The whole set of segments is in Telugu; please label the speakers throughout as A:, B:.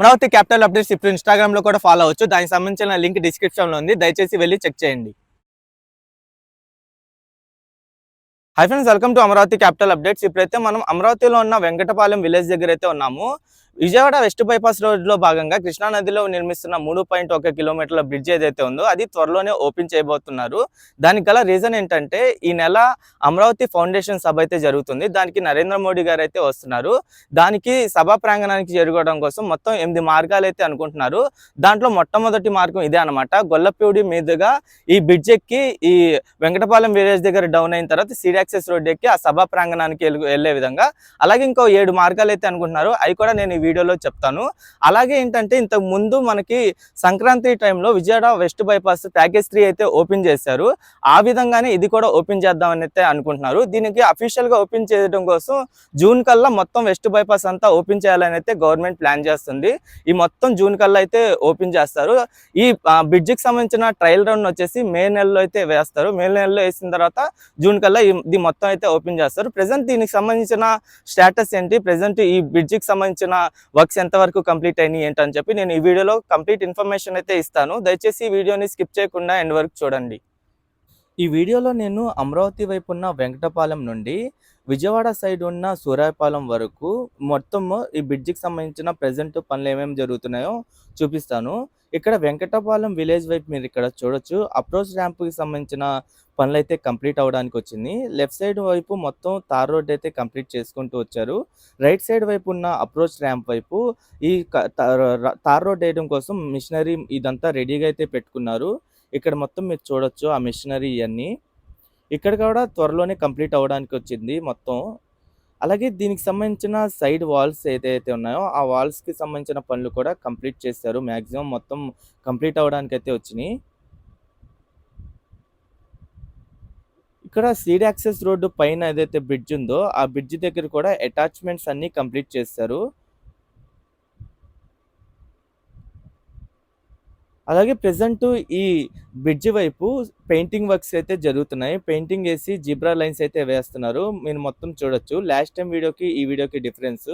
A: అమరావతి క్యాపిటల్ అప్డేట్స్ ఇప్పుడు ఇన్స్టాగ్రామ్లో కూడా ఫాలో అవ్వచ్చు. దానికి సంబంధించిన లింక్ డిస్క్రిప్షన్లో ఉంది. దయచేసి వెళ్ళి చెక్ చేయండి. Hi friends welcome to Amaravati capital updates. ఇప్పుడైతే మనం అమరావతిలో ఉన్న వెంకటపాలెం విలేజ్ దగ్గర అయితే ఉన్నాము. విజయవాడ వెస్ట్ బైపాస్ రోడ్లో భాగంగా కృష్ణా నదిలో నిర్మిస్తున్న మూడు పాయింట్ ఒక కిలోమీటర్ల బ్రిడ్జ్ ఏదైతే ఉందో అది త్వరలోనే ఓపెన్ చేయబోతున్నారు. దానికి గల రీజన్ ఏంటంటే ఈ నెల అమరావతి ఫౌండేషన్ సభ అయితే జరుగుతుంది. దానికి నరేంద్ర మోడీ గారు అయితే వస్తున్నారు. దానికి సభా ప్రాంగణానికి చేరుకోవడం కోసం మొత్తం ఎనిమిది మార్గాలు అయితే అనుకుంటున్నారు. దాంట్లో మొట్టమొదటి మార్గం ఇదే అనమాట గొల్లపూడి మీదుగా ఈ బ్రిడ్జ్ ఎక్కి ఈ వెంకటపాలెం విలేజ్ దగ్గర డౌన్ అయిన తర్వాత సీడ్ రోడ్ ఎక్కి ఆ సభా ప్రాంగణానికి వెళ్ళే విధంగా. అలాగే ఇంకో ఏడు మార్గాలు అయితే అనుకుంటున్నారు. అవి కూడా నేను ఈ వీడియోలో చెప్తాను. అలాగే ఏంటంటే ఇంతకు ముందు మనకి సంక్రాంతి టైంలో Vijayawada west bypass package three అయితే ఓపెన్ చేశారు. ఆ విధంగానే ఇది కూడా ఓపెన్ చేద్దామని అయితే అనుకుంటున్నారు. దీనికి అఫీషియల్గా ఓపెన్ చేయడం కోసం జూన్ కల్లా మొత్తం వెస్ట్ బైపాస్ అంతా ఓపెన్ చేయాలని అయితే గవర్నమెంట్ ప్లాన్ చేస్తుంది. ఈ మొత్తం జూన్ కల్లా అయితే ఓపెన్ చేస్తారు. ఈ బ్రిడ్జికి సంబంధించిన ట్రయల్ రన్ వచ్చేసి మే నెలలో అయితే వేస్తారు. మే నెలలో వేసిన తర్వాత జూన్ కల్లా ఇది మొత్తం అయితే ఓపెన్ చేస్తారు. ప్రెసెంట్ దీనికి సంబంధించిన స్టేటస్ ఏంటి? ప్రజెంట్ ఈ బ్రిడ్జికి సంబంధించిన వర్క్స్ ఎంత వరకు కంప్లీట్ అయినాయి ఏంటని చెప్పి నేను ఈ వీడియోలో కంప్లీట్ ఇన్ఫర్మేషన్ అయితే ఇస్తాను. దయచేసి ఈ వీడియోని స్కిప్ చేయకుండా ఎండ్ వరకు చూడండి. ఈ వీడియోలో నేను అమరావతి వైపు ఉన్న వెంకటపాలెం నుండి విజయవాడ సైడ్ ఉన్న సూరాయపాలెం వరకు మొత్తం ఈ బ్రిడ్జికి సంబంధించిన ప్రజెంట్ పనులు ఏమేమి జరుగుతున్నాయో చూపిస్తాను. ఇక్కడ వెంకటపాలెం విలేజ్ వైపు మీరు ఇక్కడ చూడొచ్చు. అప్రోచ్ ర్యాంప్కి సంబంధించిన పనులు అయితే కంప్లీట్ అవ్వడానికి వచ్చింది. లెఫ్ట్ సైడ్ వైపు మొత్తం తార్ రోడ్ అయితే కంప్లీట్ చేసుకుంటూ వచ్చారు. రైట్ సైడ్ వైపు ఉన్న అప్రోచ్ ర్యాంప్ వైపు ఈ తార్ రోడ్ వేయడం కోసం మిషనరీ ఇదంతా రెడీగా అయితే పెట్టుకున్నారు. ఇక్కడ మొత్తం మీరు చూడొచ్చు ఆ మిషనరీ ఇవన్నీ. ఇక్కడ కూడా త్వరలోనే కంప్లీట్ అవ్వడానికి వచ్చింది మొత్తం. అలాగే దీనికి సంబంధించిన సైడ్ వాల్స్ ఏదైతే ఉన్నాయో ఆ వాల్స్కి సంబంధించిన పనులు కూడా కంప్లీట్ చేశారు. మ్యాక్సిమం మొత్తం కంప్లీట్ అవ్వడానికి అయితే వచ్చినాయి. ఇక్కడ సీడ్ యాక్సెస్ రోడ్డు పైన ఏదైతే బ్రిడ్జ్ ఉందో ఆ బ్రిడ్జ్ దగ్గర కూడా అటాచ్మెంట్స్ అన్నీ కంప్లీట్ చేస్తారు అలాగే ప్రెసెంట్ ఈ బ్రిడ్జ్ వైపు పెయింటింగ్ వర్క్స్ అయితే జరుగుతున్నాయి. పెయింటింగ్ వేసి జిబ్రా లైన్స్ అయితే వేస్తున్నారు. మీరు మొత్తం చూడొచ్చు. లాస్ట్ టైం వీడియోకి ఈ వీడియోకి డిఫరెన్స్.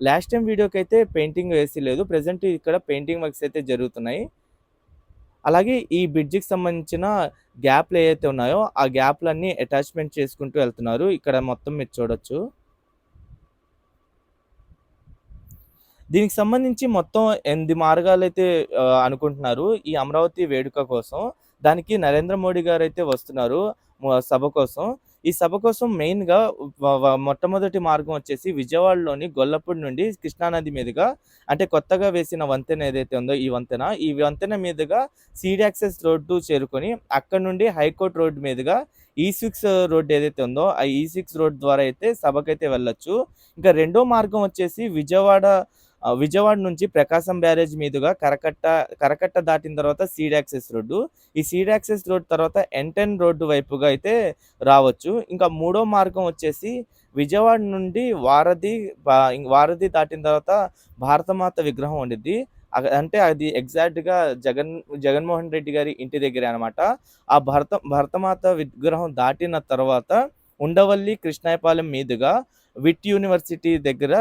A: లాస్ట్ టైం వీడియోకి అయితే పెయింటింగ్ వేసి లేదు. ప్రెసెంట్ ఇక్కడ పెయింటింగ్ వర్క్స్ అయితే జరుగుతున్నాయి. అలాగే ఈ బ్రిడ్జికి సంబంధించిన గ్యాప్లు ఏవైతే ఉన్నాయో ఆ గ్యాప్లన్నీ అటాచ్మెంట్ చేసుకుంటూ వెళ్తున్నారు. ఇక్కడ మొత్తం మీరు చూడొచ్చు. దీనికి సంబంధించి మొత్తం ఎనిమిది మార్గాలు అయితే అనుకుంటున్నారు. ఈ అమరావతి వేడుక కోసం దానికి నరేంద్ర మోడీ గారు అయితే వస్తున్నారు సభ కోసం. ఈ సభ కోసం మెయిన్గా మొట్టమొదటి మార్గం వచ్చేసి విజయవాడలోని గొల్లపూడి నుండి కృష్ణానది మీదుగా అంటే కొత్తగా వేసిన వంతెన ఏదైతే ఉందో ఈ వంతెన ఈ వంతెన మీదుగా సీడ్ యాక్సెస్ రోడ్డు చేరుకొని అక్కడ నుండి హైకోర్టు రోడ్డు మీదుగా ఈ సిక్స్ రోడ్ ఏదైతే ఉందో ఆ ఈ సిక్స్ రోడ్ ద్వారా అయితే సభకైతే వెళ్ళొచ్చు. ఇంకా రెండో మార్గం వచ్చేసి విజయవాడ విజయవాడ నుంచి ప్రకాశం బ్యారేజ్ మీదుగా కరకట్ట కరకట్ట దాటిన తర్వాత సీడ్ యాక్సెస్ రోడ్డు. ఈ సీడ్ యాక్సెస్ రోడ్ తర్వాత ఎన్టెన్ రోడ్డు వైపుగా అయితే రావచ్చు. ఇంకా మూడో మార్గం వచ్చేసి విజయవాడ నుండి వారధి వారధి దాటిన తర్వాత భారతమాత విగ్రహం ఉండిద్ది. అంటే అది ఎగ్జాక్ట్గా జగన్ జగన్మోహన్ రెడ్డి గారి ఇంటి దగ్గరే అనమాట ఆ భరత భరతమాత విగ్రహం దాటిన తర్వాత ఉండవల్లి కృష్ణాయపాలెం మీదుగా విట్ యూనివర్సిటీ దగ్గర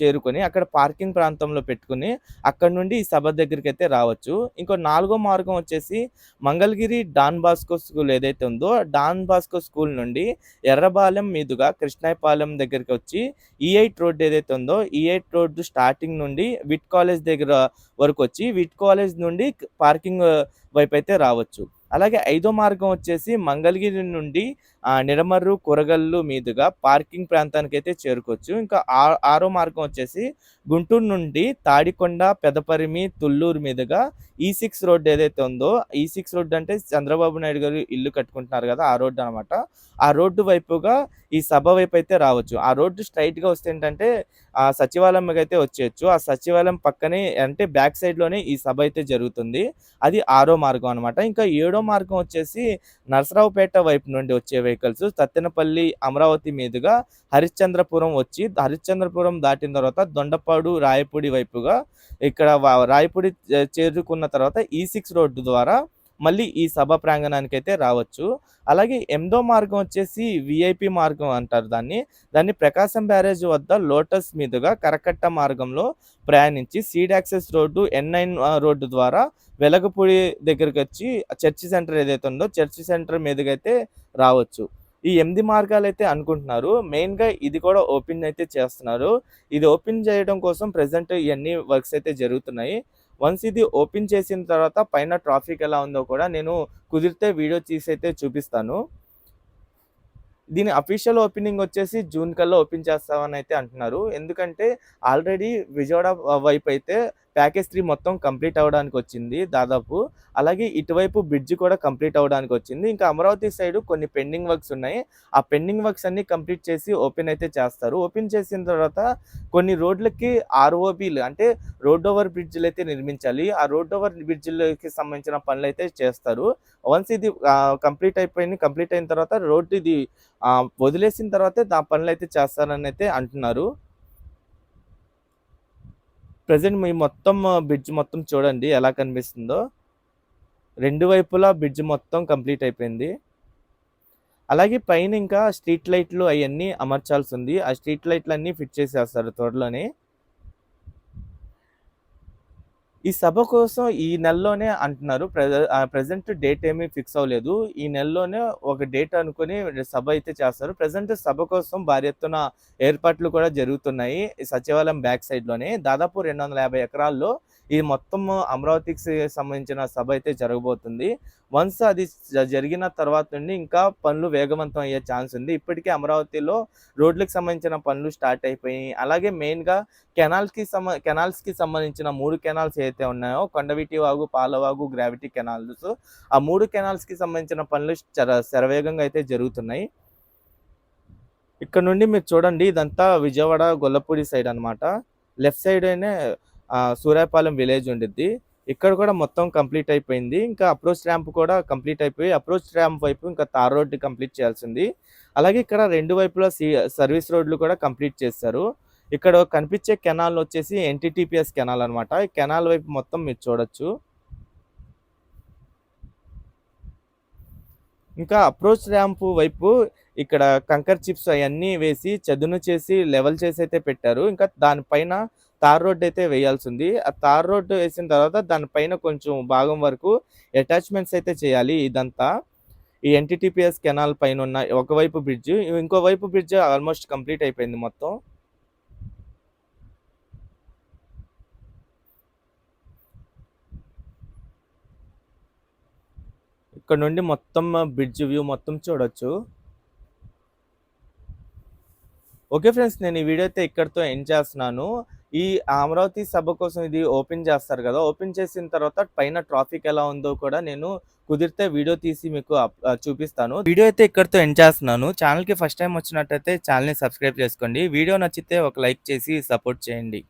A: చేరుకొని అక్కడ పార్కింగ్ ప్రాంతంలో పెట్టుకుని అక్కడ నుండి ఈ సభ దగ్గరికి అయితే రావచ్చు. ఇంకో నాలుగో మార్గం వచ్చేసి మంగళగిరి డాన్ బాస్కో స్కూల్ ఏదైతే ఉందో డాన్ బాస్కో స్కూల్ నుండి ఎర్రబాలెం మీదుగా కృష్ణాయపాలెం దగ్గరికి వచ్చి ఈఐట్ రోడ్ ఏదైతే ఉందో ఈఐట్ రోడ్ స్టార్టింగ్ నుండి విట్ కాలేజ్ దగ్గర వరకు వచ్చి విట్ కాలేజ్ నుండి పార్కింగ్ వైపు అయితే రావచ్చు. అలాగే ఐదో మార్గం వచ్చేసి మంగళగిరి నుండి నిడమర్రు కొరగల్లు మీదుగా పార్కింగ్ ప్రాంతానికి అయితే చేరుకోవచ్చు. ఇంకా ఆ- ఆరో మార్గం వచ్చేసి గుంటూరు నుండి తాడికొండ పెదపరిమి తుళ్ళూరు మీదుగా e ఈ సిక్స్ రోడ్ ఏదైతే ఉందో e ఈ సిక్స్ రోడ్ అంటే చంద్రబాబు నాయుడు గారు ఇల్లు కట్టుకుంటున్నారు కదా ఆ రోడ్డు అనమాట ఆ రోడ్డు వైపుగా ఈ సభ వైపు అయితే రావచ్చు. ఆ రోడ్డు స్ట్రైట్గా వస్తే ఏంటంటే ఆ సచివాలయం అయితే వచ్చేయచ్చు. ఆ సచివాలయం పక్కనే అంటే బ్యాక్ సైడ్లోనే ఈ సభ అయితే జరుగుతుంది. అది ఆరో మార్గం అనమాట ఇంకా ఏడో మార్గం వచ్చేసి నరసరావుపేట వైపు నుండి వచ్చే వెహికల్స్ తత్తెనపల్లి అమరావతి మీదుగా హరిశ్చంద్రపురం వచ్చి హరిశ్చంద్రపురం దాటిన తర్వాత దొండపాడు రాయపూడి వైపుగా ఇక్కడ రాయపూడి చేరుకున్న తర్వాత e ఈ సిక్స్ రోడ్డు ద్వారా మళ్ళీ ఈ సభ ప్రాంగణానికి అయితే రావచ్చు. అలాగే ఎనిమిదో మార్గం వచ్చేసి విఐపి మార్గం అంటారు దాన్ని. దాన్ని ప్రకాశం బ్యారేజ్ వద్ద లోటస్ మీదుగా కరకట్ట మార్గంలో ప్రయాణించి seed access road N nine road ద్వారా వెలగపూడి దగ్గరికి వచ్చి చర్చి సెంటర్ ఏదైతే ఉందో చర్చి సెంటర్ మీదుగా అయితే రావచ్చు. ఈ ఎనిమిది మార్గాలు అయితే అనుకుంటున్నారు. మెయిన్గా ఇది కూడా ఓపెన్ అయితే చేస్తున్నారు. ఇది ఓపెన్ చేయడం కోసం ప్రజెంట్ ఇవన్నీ వర్క్స్ అయితే జరుగుతున్నాయి. వన్స్ ఇది ఓపెన్ చేసిన తర్వాత పైన ట్రాఫిక్ ఎలా ఉందో కూడా నేను కుదిరితే వీడియో తీసి అయితే చూపిస్తాను. దీని అఫీషియల్ ఓపెనింగ్ వచ్చేసి జూన్ కల్లా ఓపెన్ చేస్తామని అయితే అంటున్నారు. ఎందుకంటే ఆల్రెడీ విజయవాడ వైపు అయితే ప్యాకేజ్ త్రీ మొత్తం కంప్లీట్ అవ్వడానికి వచ్చింది దాదాపు. అలాగే ఇటువైపు బ్రిడ్జ్ కూడా కంప్లీట్ అవ్వడానికి వచ్చింది. ఇంకా అమరావతి సైడ్ కొన్ని పెండింగ్ వర్క్స్ ఉన్నాయి. ఆ పెండింగ్ వర్క్స్ అన్ని కంప్లీట్ చేసి ఓపెన్ అయితే చేస్తారు. ఓపెన్ చేసిన తర్వాత కొన్ని రోడ్లకి ఆర్ఓబీలు అంటే రోడ్ ఓవర్ బ్రిడ్జ్లు అయితే నిర్మించాలి. ఆ రోడ్ ఓవర్ బ్రిడ్జ్లకి సంబంధించిన పనులు అయితే చేస్తారు. వన్స్ ఇది కంప్లీట్ అయిపోయింది కంప్లీట్ అయిన తర్వాత రోడ్ ఇది వదిలేసిన తర్వాతే ఆ పనులు అయితే చేస్తారని అయితే అంటున్నారు. ప్రజెంట్ మీ మొత్తం బ్రిడ్జ్ మొత్తం చూడండి ఎలా కనిపిస్తుందో. రెండు వైపులా బ్రిడ్జ్ మొత్తం కంప్లీట్ అయిపోయింది. అలాగే పైన ఇంకా స్ట్రీట్ లైట్లు అవన్నీ అమర్చాల్సి ఉంది. ఆ స్ట్రీట్ లైట్లు అన్నీ ఫిట్ చేసేస్తారు త్వరలోనే. ఈ సభ కోసం ఈ నెలలోనే అంటున్నారు. ప్రజెంట్ డేట్ ఏమీ ఫిక్స్ అవ్వలేదు. ఈ నెలలోనే ఒక డేట్ అనుకుని సభ అయితే చేస్తారు. ప్రజెంట్ సభ కోసం భారీ ఎత్తున ఏర్పాట్లు కూడా జరుగుతున్నాయి. సచివాలయం బ్యాక్ సైడ్లోనే. దాదాపు రెండు వందల యాభై ఎకరాల్లో ఇది మొత్తం అమరావతికి సంబంధించిన సభ అయితే జరగబోతుంది. వన్స్ అది జ- జరిగిన తర్వాత నుండి ఇంకా పనులు వేగవంతం అయ్యే ఛాన్స్ ఉంది. ఇప్పటికే అమరావతిలో రోడ్లకు సంబంధించిన పనులు స్టార్ట్ అయిపోయినాయి అలాగే మెయిన్గా కెనాల్స్కి సంబ కెనాల్స్కి సంబంధించిన మూడు కెనాల్స్ ఏదైతే ఉన్నాయో కొండవీటి వాగు పాలవాగు గ్రావిటీ కెనాల్స్ ఆ మూడు కెనాల్స్కి సంబంధించిన పనులు చర శరవేగంగా అయితే జరుగుతున్నాయి. ఇక్కడ నుండి మీరు చూడండి ఇదంతా విజయవాడ గొల్లపూడి సైడ్ అనమాట లెఫ్ట్ సైడ్ అయినే సూర్యాపాలెం విలేజ్ ఉండిద్ది. ఇక్కడ కూడా మొత్తం కంప్లీట్ అయిపోయింది. ఇంకా అప్రోచ్ ర్యాంప్ కూడా కంప్లీట్ అయిపోయి అప్రోచ్ ర్యాంప్ వైపు ఇంకా తార్ రోడ్డు కంప్లీట్ చేయాల్సింది. అలాగే ఇక్కడ రెండు వైపులా సి- సర్వీస్ రోడ్లు కూడా కంప్లీట్ చేస్తారు ఇక్కడ కనిపించే కెనాల్ వచ్చేసి ఎన్టీటీపీఎస్ కెనాల్ అనమాట ఈ కెనాల్ వైపు మొత్తం మీరు చూడొచ్చు. ఇంకా అప్రోచ్ ర్యాంప్ వైపు ఇక్కడ కంకర్ చిప్స్ అవన్నీ వేసి చదును చేసి లెవెల్ చేసి అయితే పెట్టారు. ఇంకా దానిపైన తార్ రోడ్ అయితే వేయాల్సి ఉంది ఆ తార్ రోడ్ వేసిన తర్వాత దానిపైన కొంచెం భాగం వరకు అటాచ్మెంట్స్ అయితే చేయాలి ఇదంతా. ఈ ఎన్టీటీపీఎస్ కెనాల్ పైన ఉన్న ఒకవైపు బ్రిడ్జ్ ఇంకో వైపు బ్రిడ్జ్ ఆల్మోస్ట్ కంప్లీట్ అయిపోయింది మొత్తం. ఇక్కడ నుండి మొత్తం బ్రిడ్జ్ వ్యూ మొత్తం చూడొచ్చు. ఓకే ఫ్రెండ్స్ నేను ఈ వీడియో అయితే ఇక్కడితో ఎండ్ చేస్తున్నాను. ఈ అమరావతి సభ కోసం ఇది ఓపెన్ చేస్తారు కదా ఓపెన్ చేసిన తర్వాత పైన ట్రాఫిక్ ఎలా ఉందో కూడా నేను కుదిరితే వీడియో తీసి మీకు చూపిస్తాను. వీడియో అయితే ఇక్కడితో ఎండ్ చేస్తున్నాను. ఛానల్కి ఫస్ట్ టైం వచ్చినట్టయితే ఛానల్ని సబ్స్క్రైబ్ చేసుకోండి. వీడియో నచ్చితే ఒక లైక్ చేసి సపోర్ట్ చేయండి.